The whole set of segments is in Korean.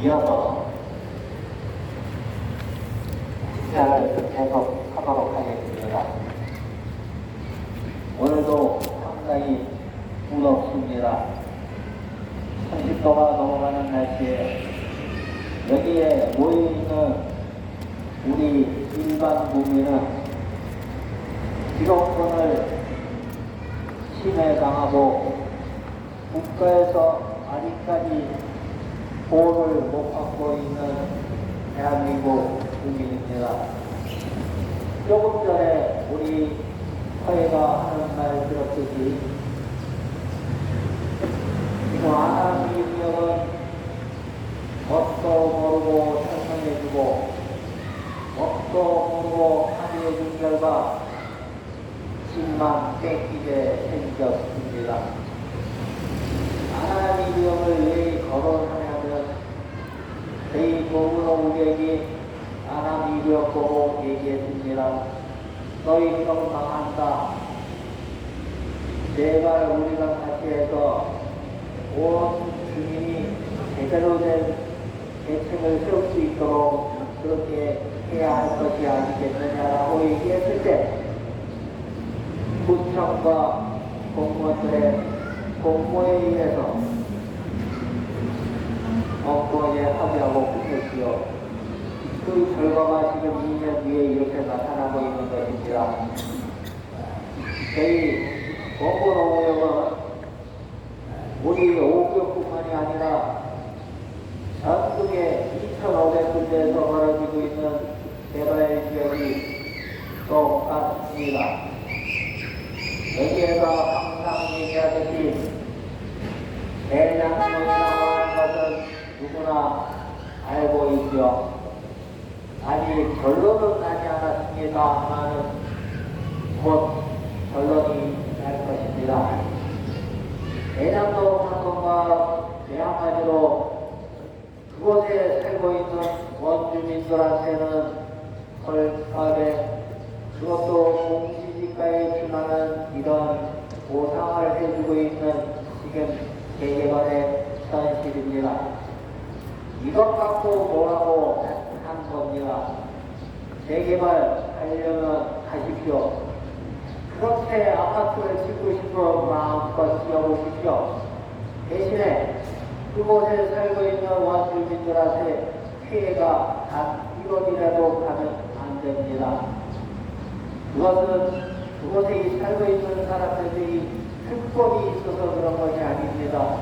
이어서 식사를 계속하도록 하겠습니다. 오늘도 상당히 무덥습니다. 30도가 넘어가는 날씨에 여기에 모여있는 우리 일반 국민은 기록권을 침해당하고 국가에서 아직까지 보호를 못 받고 있는 대한민 국 국민입니다. 조금 전에 우리 사회가 하는 말 들었듯이 지금 아나미역은 뭣도 모르고 설명해주고 뭣도 모르고 합의해준 결과 집만 뺏기게 생겼습니다. 하나님 이름을 왜 거론하냐면 도구로 우리에게 하 나님 이름 보고 얘기했습니다. 너희 형 망한다. 제발 우리가 같이 해서 온 주민이 제대로 된 대책을 세울 수 있도록 그렇게 해야 할 것이 아니겠느냐라고 얘기했을 때 구청과 공무원들의 공모에 의해서 업무에 합의하고 끝냈지요. 그 결과가 지금 2년 뒤에 이렇게 나타나고 있는 것입니다. 저희 공무노무역은 우리 5교뿐만이 아니라 전국에 2,500군데에서 벌어지고 있는 개발 지역이 똑같습니다. 여기에서 항상 얘기하듯이 대장동이라고 하는 것은 누구나 알고 있죠. 아직 결론은 나지 않았습니다만은 곧 결론이 날 것입니다. 대장동 사건과 매한가지로 그곳에 살고 있는 원주민들한테는 헐값에 그것도 공시지가에 준하는 이런 보상을 해주고 있는 지금 재개발의 현실입니다. 이것 갖고 뭐라고 한 겁니다. 재개발 하려면 하십시오. 그렇게 아파트를 짓고 싶어 마음껏 지어보십시오. 대신에 그곳에 살고 있는 원주민들한테 피해가 단 1원이라도 가면 안 됩니다. 그것은 그곳에 살고 있는 사람들이 특권이 있어서 그런 것이 아닙니다.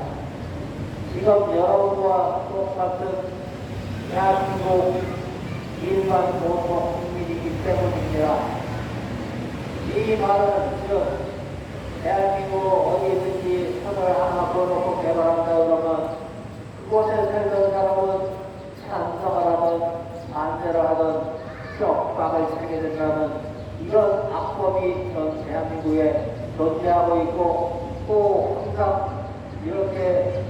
지금 여러분과 똑같은 대한민국 일반 보통 국민이기 때문입니다. 이 말은 즉 대한민국 어디든지 선을 하나 걸어놓고 개발한다 그러면 그곳에 살던 사람은 찬성을 하든 반대를 하든 격박을 차게 된다는 이런 악법이 전 대한민국에 존재하고 있고 또 항상 이렇게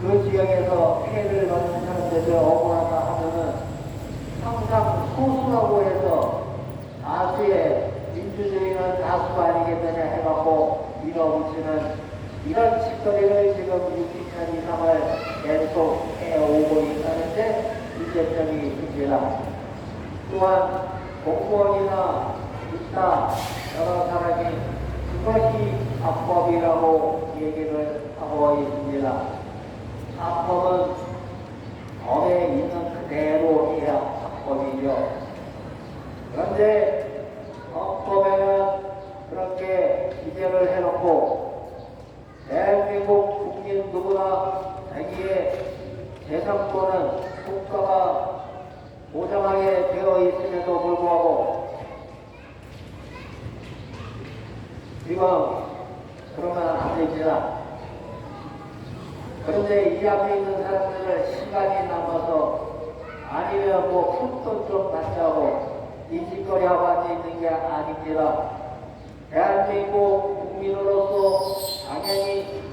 그 지역에서 피해를 받는 사람들이 억울하다 항상 소수라고 해서 다수의 민주주의는 다수가 아니겠느냐 해갖고 밀어붙이는 이런 짓거리를 지금 60년 이상을 계속 해오고 있다는데 문제점이 있습니다. 또한 공무원이나 있다 여러 사람이 그것이 합법이라고 얘기를 하고 있습니다. 합법은 법에 있는 그대로 해야 합 법이죠. 그런데 헌법에는 그렇게 기재를 해놓고 대한민국 국민 누구나 자기의 재산권은 국가가 보장하게 되어 있음에도 불구하고 지금 그러면 안 됩니다. 그런데 이 앞에 있는 사람들을 시간이 남아서 아니면 뭐 푼돈 좀 받자고 이 짓거리 하고 앉아있는 게 아닙니다. 대한민국 국민으로서 당연히,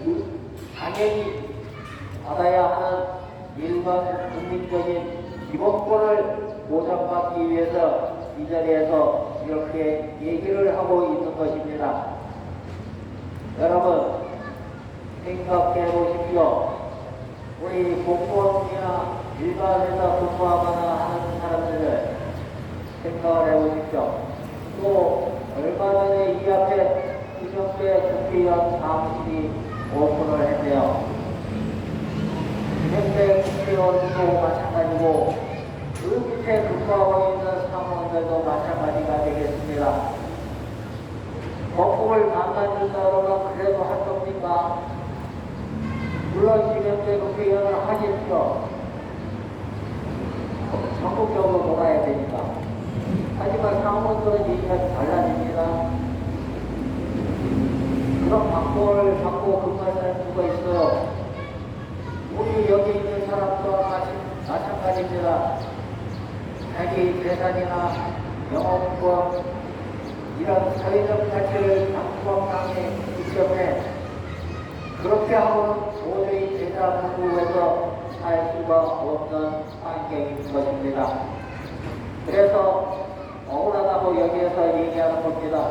당연히 받아야 하는 일반 국민적인 기본권을 보장받기 위해서 이 자리에서 이렇게 얘기를 하고 있는 것입니다. 여러분, 생각해 보십시오. 우리 공무원이나 일반에서 근무하거나 하는 사람들을 생각을 해보십시오. 또 얼마 전에 이 앞에 김영배 국회의원 사무실이 오픈을 했네요. 김영배 국회의원도 마찬가지고 그 밑에 근무하고 있는 사무원들도 마찬가지가 되겠습니다. 거품을 만나준다고 그래도 할 겁니까? 물론 김영배 국회의원을 하겠죠. 전국적으로 돌아야 되니까. 하지만 사무원들은 얘기가 달라집니다. 그런 방법을 받고 근무하는 누가 있어요. 우리 여기 있는 마치, 마찬가지입니다. 자기 재산이나 영업권 이런 사회적 가치를 당부함당에 있기 때문에 그렇게 하고는 도저히 대자부에서 살 수가 없는 환경인 것입니다. 그래서 억울하다고 여기에서 얘기하는 겁니다.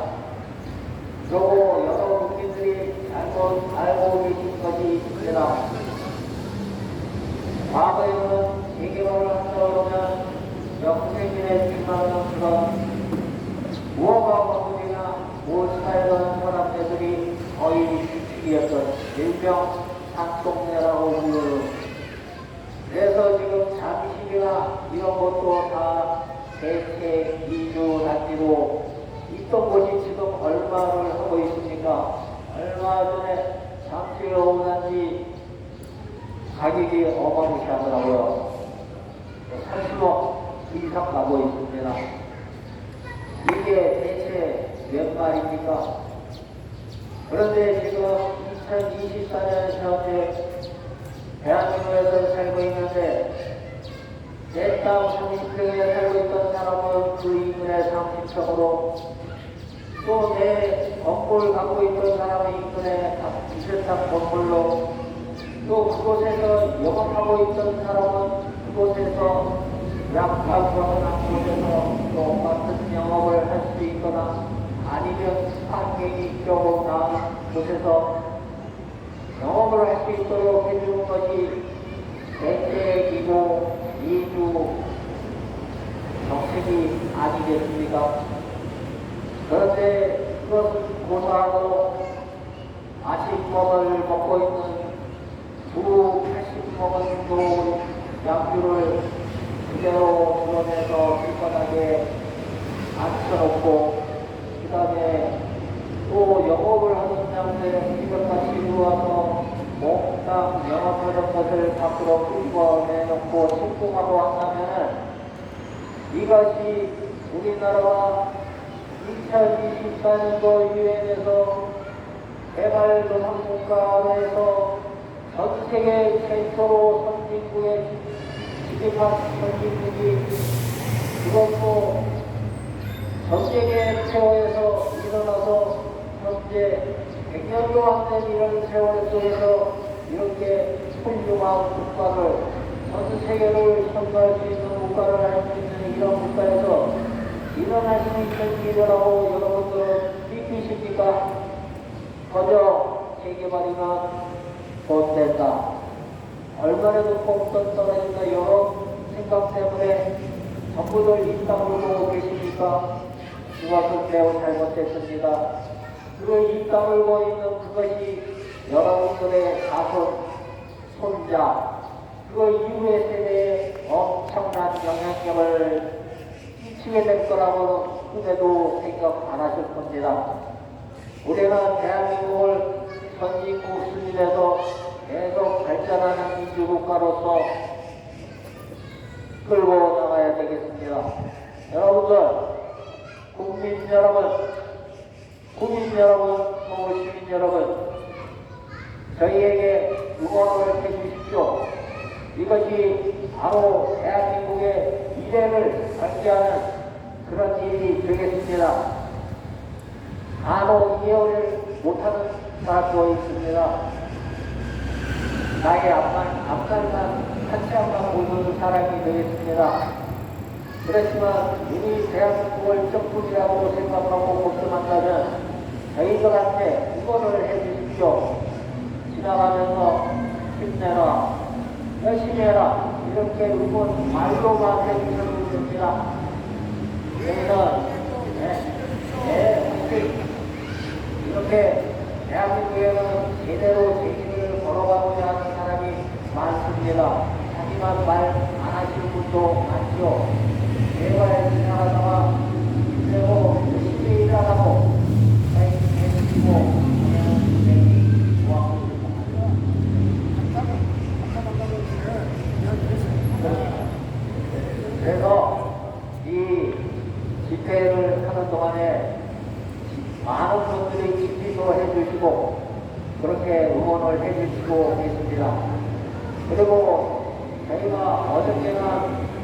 그리고 여러 국민들이 알고, 알고 계신 것이 있습니다. 과거에는 재개발을 한다 그러면 역생민에 출마하는 그런 무허가 건물이나 못 살던 사람들이 거의 주축이었던 일명 산동네라고 불러요. 그래서 지금 잠실이나 다 대체 이주 단지로 있던 곳이 지금 얼마를 하고 있습니까? 얼마 전에 잠실 오단지 가격이 어마무시하더라고요. 30억 이상 가고 있습니다. 이게 대체 몇 말입니까? 그런데 지금 2024년 현재 대한민국에서 살고 있는데 내땅 30평에 살고 있던 사람은 그 인근의 30평으로 또 내 건물 갖고 있던 사람의 이세 땅 건물로 또 그곳에서 영업하고 있던 사람은 그곳에서 약하거나 곳에서 또 같은 영업을 할 수 있거나 아니면 환경이 조금 나은 곳에서 영업을 할 수 있도록 해주는 것이 대책이고 이주 정책이 아니겠습니까? 그런데 그것은 고사하고 아식먹을 먹고 있는 두 80먹은 도 양주를 그대로 드러내서 길바닥에 앉혀놓고 그 다음에 또 영업을 하던 양들 이것같이 들어와서 몽땅 영업하던 것을 밖으로 끌어내놓고 신공하고 한다면은 이것이 우리나라가 2024년도 유엔에서 개발도상국가에서 전 세계 최초로 선진국에 지급한 선진국이 이것도 전 세계 일어나서 현재 100년도 안된 이런 세월 속에서 이렇게 훌륭한 국가를 전 세계를 선도할 수 있는 국가를 할 수 있는 이런 국가에서 일어날 수 있는 일이라고 여러분들은 믿으십니까? 거저 재개발이면 못 된다. 얼마나도 공돈 떨어진다. 여러 생각 때문에 전부들 이 땅을 보고 계십니까? 그것은 매우 잘못됐습니다. 그리고 이 땅을 보고 있는 그것이 여러분들의 자손, 손자, 그 이후의 세대에 엄청난 영향력을 미치게 될 거라고는 꿈에도 생각 안 하실 겁니다. 우리는 대한민국을 선진국 수준에서 계속 발전하는 민주국가로서 끌고 나가야 되겠습니다. 여러분들, 국민 여러분, 국민 여러분, 서울 시민 여러분, 저희에게 응원을 해주십시오. 이것이 바로 대한민국의 미래를 결정하는 그런 일이 되겠습니다. 간혹 이해를 못하는 사람도 있습니다. 나의 앞만, 같이 앞만 보는 사람이 되겠습니다. 그렇지만 우리 대한민국을 적군이라고 생각하고 걱정한다면 저희들한테 이거를 해주십시오. 지나가면서 힘내라. 열심히 해라. 이렇게 응원 말로만 해주셔도 됩니다. 그래서, 네, 네! 이렇게 대한민국에는 제대로 제기를 걸어가고자 하는 사람이 많습니다. 하지만 말 안 하시는 분도 많죠. 제발 생각하다가 그리고 열심히 일하라고 해주시고 하면 되니 고맙습니다. 그래서 이 집회를 하는 동안에 많은 분들이 집회도 해주시고 그렇게 응원을 해주시고 계십니다. 그리고 저희가 어저께는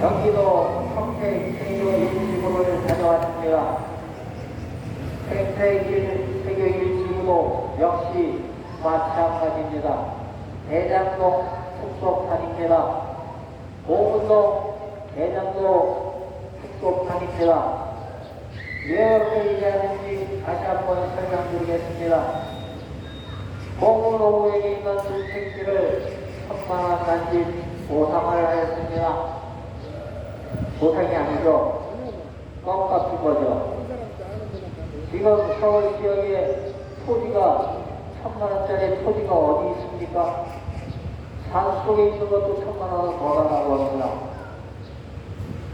경기도 평택 세교 일지구를 다녀왔습니다. 평택 일 세교 일지구도 역시 마찬가지입니다. 대장동 축소판입니다. 고문동 대장도 축소판입니다. 왜 이렇게 얘기하는지 다시 한번 설명드리겠습니다. 공무노구에 있는 주택지를 천만원 단지 보상을 하였습니다. 보상이 아니죠. 껌값인 거죠. 지금 서울 지역에 토지가 천만 원짜리 토지가 어디 있습니까? 산 속에 있는 것도 천만원 더 달라고 합니다.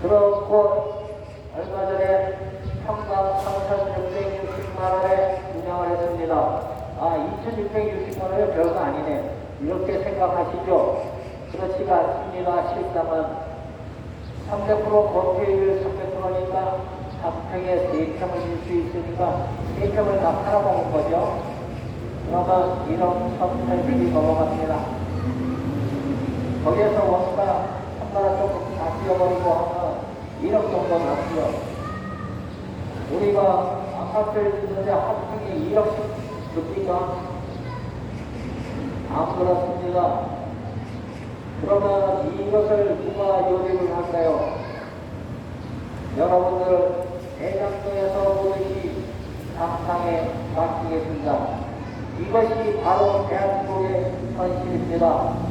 곳 얼마 전에 평당 3,660만 원에 분양을 했습니다. 아, 2,660만 원이 별거 아니네. 이렇게 생각하시죠? 그렇지가 않습니다. 실상은 300% 건폐율 300%니까 3평에 3평을 줄 수 있으니까 3평을 다 팔아먹은 거죠. 그러면 1억 1,800이 넘어갑니다. 거기에서 원가 3만원 조금 다 띄어버리고 하면 1억 정도 남고요. 우리가 아파트를 짓는데 한 평에 1억씩 줍니까? 안 그렇습니다. 그러면 이것을 누가 요리를 할까요? 여러분들 대장동에서 보듯이 상상에 맡기겠습니다. 이것이 바로 대한민국의 현실입니다.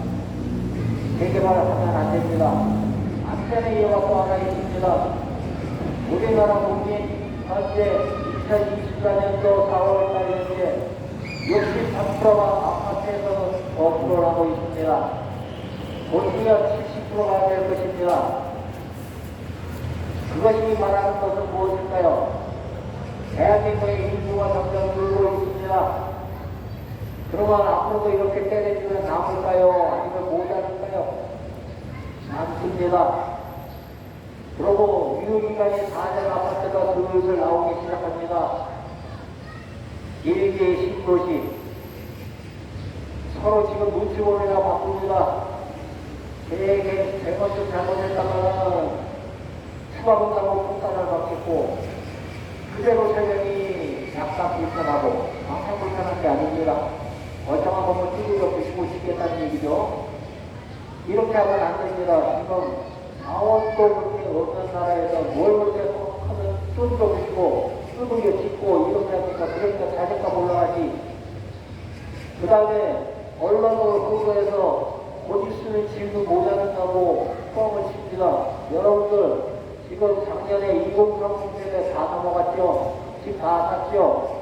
재개발을 하면 안 됩니다. 안 되는 이유가 또 하나 있습니다. 우리나라 국민 현재 2024년도 4월달 현재 63%가 아파트에서 거주를 하고 있습니다. 곧이어 70%가 될 것입니다. 그것이 말하는 것은 무엇일까요? 대한민국의 인구가 점점 늘고 있습니다. 그러면 앞으로도 이렇게 때려주면 남을까요? 아니면 모자 랄까요? 남습니다. 그리고 유효기간이 4년 아파트가 슬슬 나오기 시작합니다. 일개 신도시 서로 지금 눈치 보느라 바쁩니다. 되게 잘못좀 잘못했다가는 추가본다고 폭탄을 받겠고 그대로 설명이 약간 불편하고 항상 불편한 게 아닙니다. 멀쩡한 것만 찌르려 보시고 싶겠다는 얘기죠. 이렇게 하면 안 됩니다. 지금 그렇게 없는 나라에서 뭘 그렇게 하면 쫀도 부시고 쭈그려 짓고 이렇게 하니까 그러니까 자존감 올라가지. 그 다음에 언론을 보도해서 고집 쓰는 집도 모자란다고 포함을 칩니다. 여러분들 지금 작년에 2030 세대 다 넘어갔죠? 집 다 샀죠?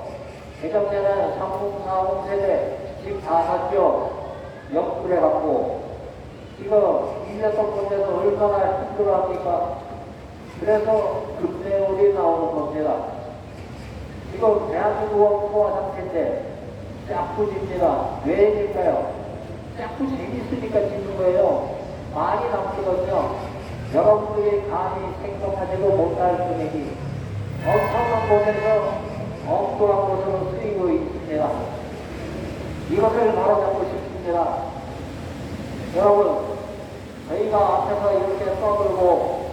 대작년에 30, 40 세대 집 다 샀죠? 역불해갖고 지금 1년 동안에서 얼마나 힘들어합니까? 그래서 급내울이 나오는 겁니다. 지금 대한민국은 포화 상태인데 짝부집니다. 왜 질까요? 짝부 재밌으니까 짓는 거예요. 많이 남거든요. 여러분들이 감히 생각하지도 못할 금액이 엄청난 곳에서 엉뚱한 곳으로 쓰이고 있습니다. 이것을 바로잡고 싶습니다. 여러분, 저희가 앞에서 이렇게 떠들고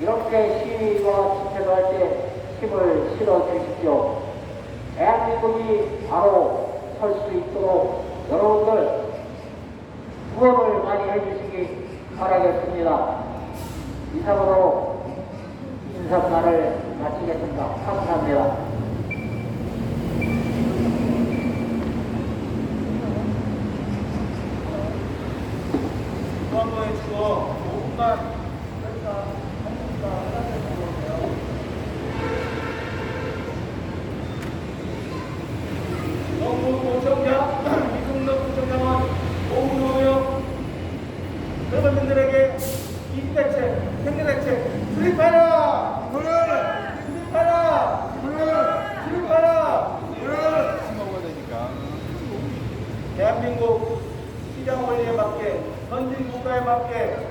이렇게 시위와 집회를 할 때 힘을 실어 주십시오. 대한민국이 바로 설 수 있도록 여러분들 후원을 많이 해주시기 바라겠습니다. 이상으로 인사말을 마치겠습니다. 감사합니다. 한번 해주고 5분만 할까? 한 분만 하나씩 해볼게요. 농구구청장 이승덕 구청장은 오후로요 여러분들에게 이대책, 생계대책 수립하라! 수립하라! 수립하라! 먹어야 되니까. 대한민국 시장 원리에 맞게 선진 국가에 맞게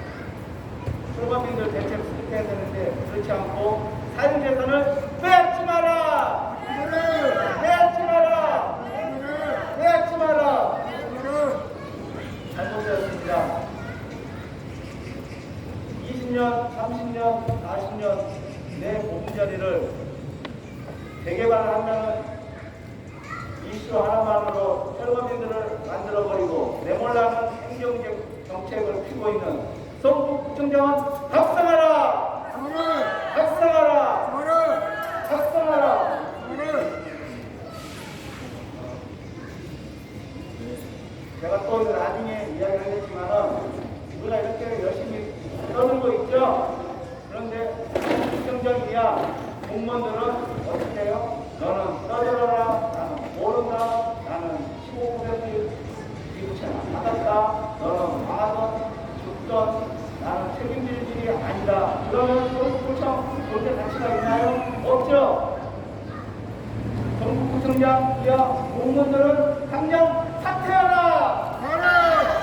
소방민들 대책 수립해야 되는데 그렇지 않고 사유재산을 빼앗지 마라! 빼앗지 마라! 빼앗지 마라! 잘못되었습니다. 20년, 30년, 40년 내 보금 자리를 재개발 한다는 이슈 하나만으로 철거민들을 만들어버리고 내몰라는 행정 정책을 피고 있는 성북 구청장은 각성하라! 각성하라! 각성하라! 제가 또 나중에 이야기하겠지만은 우리가 이렇게 열심히 떠들고 있죠. 그런데 행정적이야 공무원들은 어떻게 해요? 너는 떠들어라. 나는 모른다. 나는 15% 미국채 받았다. 너는 망하던 죽던 나는 책임질 일이 아니다. 그러면 서울구청 존재 가치가 있나요? 없죠. 전국구청장 이하 공무원들은 당장